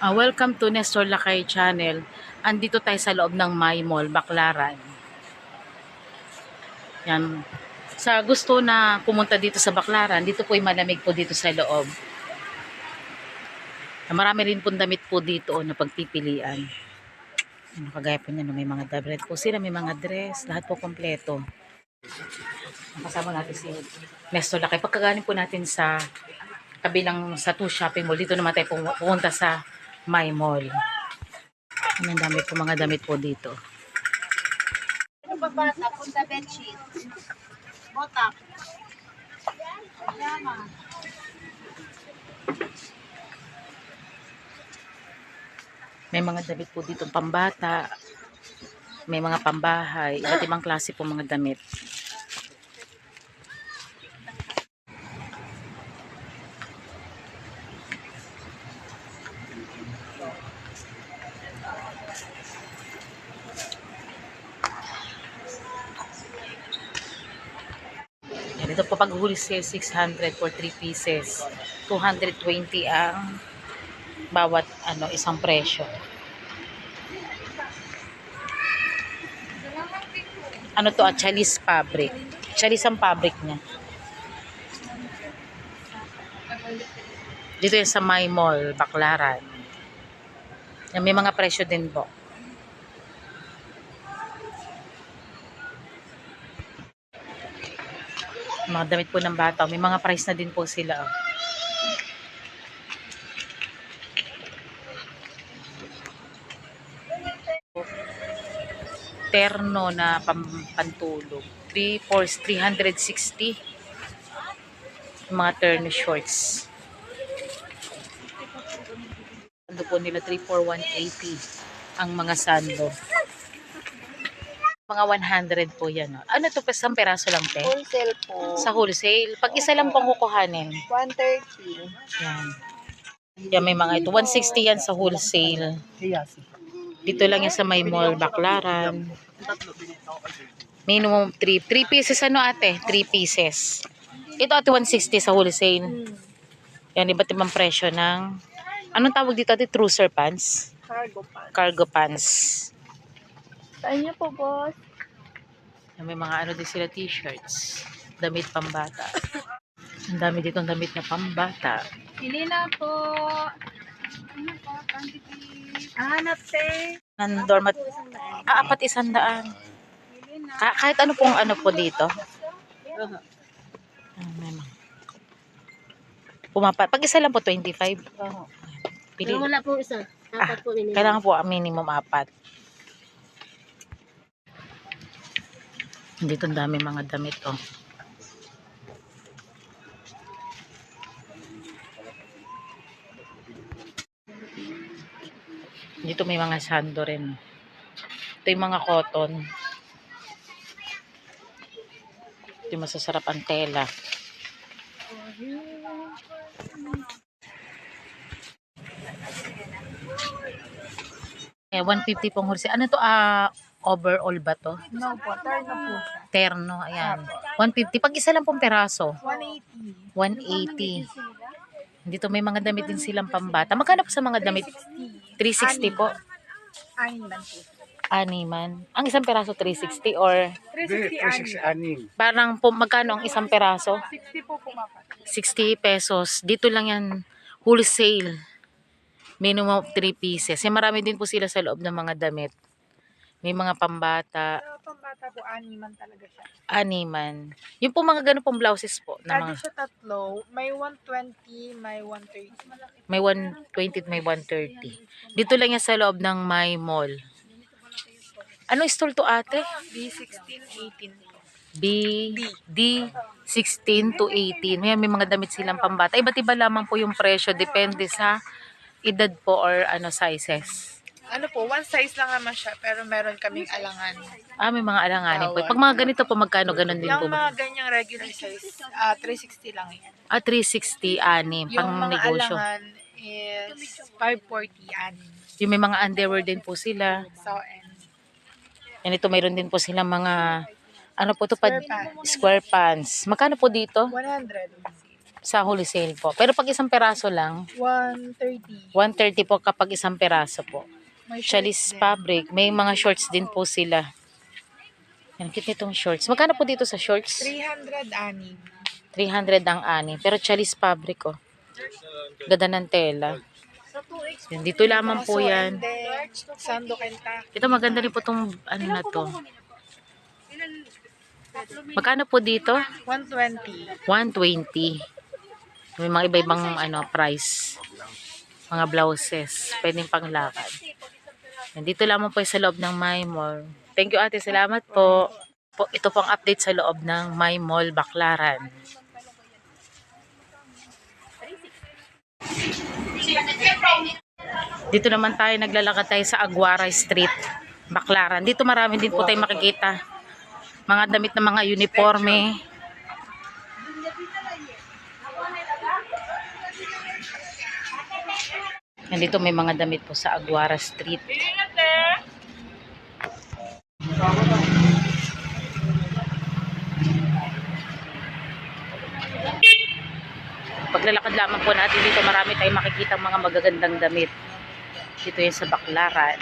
Ah, welcome to Nestor Lakay Channel. Andito tayo sa loob ng My Mall, Baclaran. Yan. Sa gusto na pumunta dito sa Baclaran, dito po ay malamig po dito sa loob. Marami rin pong damit po dito oh, na pagpipilian. Ano, kagaya po niya, no, may mga damit po sila, may mga dress, lahat po kompleto. Kasama natin si Nestor Lakay. Pagkagaling po natin sa kabilang sa two shopping mall, dito naman tayo pum- pupunta sa My Mall. Ang dami po mga damit po dito. Ano ba bata? Punta bedsheet. Botak. Yama. May mga damit po dito pambata, may mga pambahay, iba't ibang klase po mga damit. Pag wholesale 600 for 3 pieces. 220 ang bawat ano isang presyo. Ano to? Ah, Chalis fabric. Chalis ang fabric niya. Dito yan sa My Mall, Baclaran. Yan, may mga presyo din po. Mga damit po ng bata. May mga price na din po sila. terno na pam, pantulog. 3 for 360. Yung mga terno shorts. Sando po nila 3 for 180 ang mga sando. Mga 100 po yan. Ano to? Isang peraso lang, te? Wholesale po. Sa wholesale. Pag isa lang pong kukuhanin. 130. Yan. Yan may mga ito. 160 yan sa wholesale. Dito lang yan sa may mall, Baclaran. Minimum 3. 3 pieces ano ate? 3 pieces. Ito ate 160 sa wholesale. Yan, iba't ibang presyo ng... Anong tawag dito ate? Trouser pants? Cargo pa. Cargo pants. Saan niyo po, boss? May mga ano din sila t-shirts. Damit pambata. Ang dami ditong damit na pambata. Pili na po. Ano po? Hanap, te. Ng doormat. Ah, apat isang daan. Pili na. Ka- kahit ano pong ano po dito. Ah, may mga- Pumapat. Pag isa lang po, 25. Pili. wala po isa. Ah, Apat po minimum. Kailangan po ang minimum apat. Dito ang dami mga damit oh. Dito may mga sando rin. Ito yung mga cotton. Ito yung masasarap ang tela. Eh, 150 pong hursi. Ano to? Ah, overall ba to? No po. Turn na po siya. Terno, ayan. 150. Pag isa lang pong peraso, 180. 180. Dito may mga damit din silang pambata. Magkano po sa mga damit? 360 po. Anin lang po. Animan. Ang isang peraso 360 or 360 anin. parang po, magkano ang isang peraso? 60 po pumapat. 60 pesos. Dito lang yan wholesale. Minimum of 3 pieces. Eh, marami din po sila sa loob ng mga damit. May mga pambata, Pero pambata po, animan talaga siya. animan. Yung po mga ganun pong blouses po. Na Kada mga, siya tatlo, may 120, may 130. may 120 at may 130. Dito lang yan sa loob ng My Mall. Ano store to ate? B16, 18. B, D, 16 to 18. May, may mga damit silang pambata. Iba't iba lamang po yung presyo. Depende sa edad po or ano sizes. Ano po, one size lang naman siya, pero meron kaming alangan. Ah, may mga alanganin po. Pag mga ganito po, magkano ganun din po? Yung mga ganyang regular size, ah 360 lang yan. Ah, 360, anim. Pang Yung mga negosyo. alangan is 540 anin. Yung may mga underwear din po sila. So, and Yan ito, mayroon din po silang mga, ano po to, pad, Square pants. square pants. Magkano po dito? 100. Sa wholesale po. Pero pag isang peraso lang, 130. 130 po kapag isang peraso po. Din. fabric. May mga shorts din po sila. Yan, cute nitong shorts. Magkano po dito sa shorts? 300 ani. 300 ang ani. Pero chalis fabric, oh. Ganda ng tela. Yan, dito lamang po yan. Ito maganda rin po itong ano na to. Magkano po dito? 120. 120. May mga iba-ibang ano, price. Mga blouses. Pwedeng panglakad. Nandito lamang po sa loob ng My Mall. Thank you ate. Salamat po. po ito pong update sa loob ng My Mall Baclaran. Dito naman tayo naglalakad tayo sa Aguara Street, Baclaran. Dito marami din po tayo makikita. Mga damit ng mga uniforme. Nandito may mga damit po sa Aguara Street. Paglalakad lamang po natin dito, marami tayong makikita mga magagandang damit. Dito yan sa Baklaran.